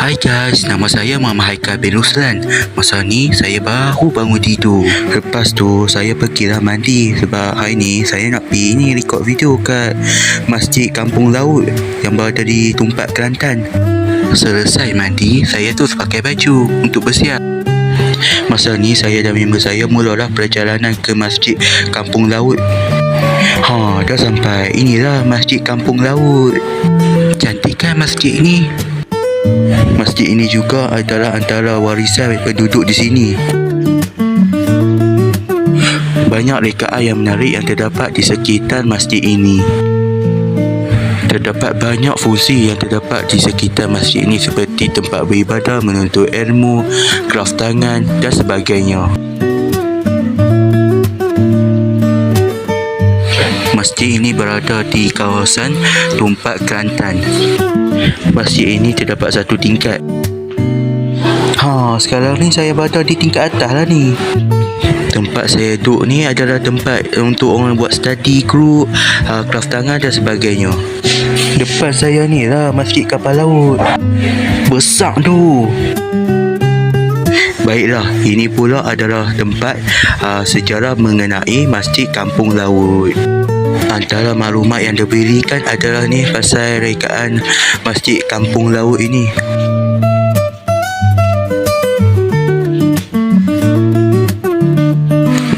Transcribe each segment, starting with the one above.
Hai guys, nama saya Muhammad Haikal bin Ruslan Masa ni saya baru bangun tidur Lepas tu saya pergilah mandi Sebab hari ni saya nak pergi ni record video kat Masjid Kampung Laut Yang berada di Tumpat Kelantan Selesai mandi, saya terus pakai baju untuk bersiap Masa ni saya dan member saya mulalah perjalanan ke Masjid Kampung Laut Ha, dah sampai. Inilah Masjid Kampung Laut. Cantik kan masjid ini? Masjid ini juga adalah antara warisan penduduk di sini. Banyak rekaan yang menarik yang terdapat di sekitar masjid ini. Terdapat banyak fungsi yang terdapat di sekitar masjid ini seperti tempat beribadah, menuntut ilmu, kraft tangan dan sebagainya. Masjid ini berada di kawasan Tumpat Kelantan. Masjid ini terdapat satu tingkat. Ha, sekarang ni saya berada di tingkat atas lah ni. Tempat saya duduk ni adalah tempat untuk orang buat study group, uh, craft tangan dan sebagainya. Depan saya ni lah Masjid Kapal Laut. Besar tu. Baiklah, ini pula adalah tempat uh, sejarah mengenai Masjid Kampung Laut. Antara maklumat yang diberikan adalah ni pasal rekaan Masjid Kampung Laut ini.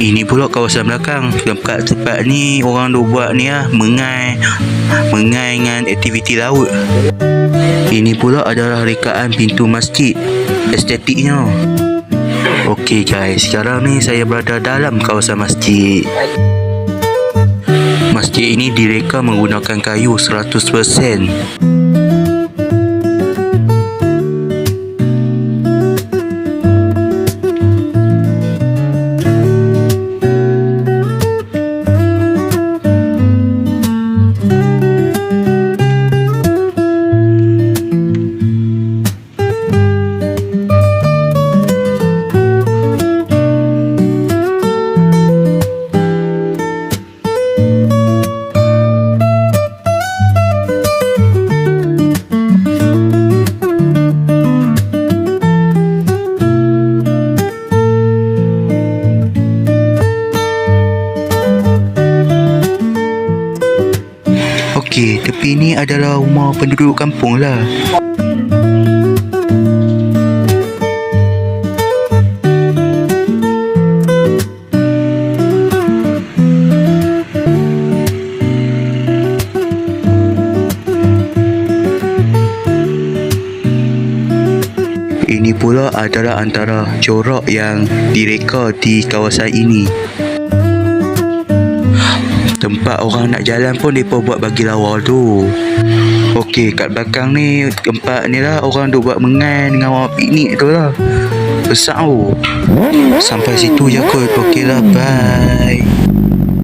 Ini pula kawasan belakang. Tempat tempat ni orang duk buat ni lah. Mengai Mengai dengan aktiviti laut. Ini pula adalah rekaan pintu masjid. Estetiknya. Okey guys. Sekarang ni saya berada dalam kawasan masjid Masjid ini direka menggunakan kayu 100%. Okey, tepi ni adalah rumah penduduk kampung lah. Ini pula adalah antara corak yang direka di kawasan ini. Tempat orang nak jalan pun mereka buat bagi lawa tu. Okey, kat belakang ni tempat ni lah orang duk buat mengan dengan orang piknik tu lah. Besar tu. Sampai situ je kot. Okey lah, bye.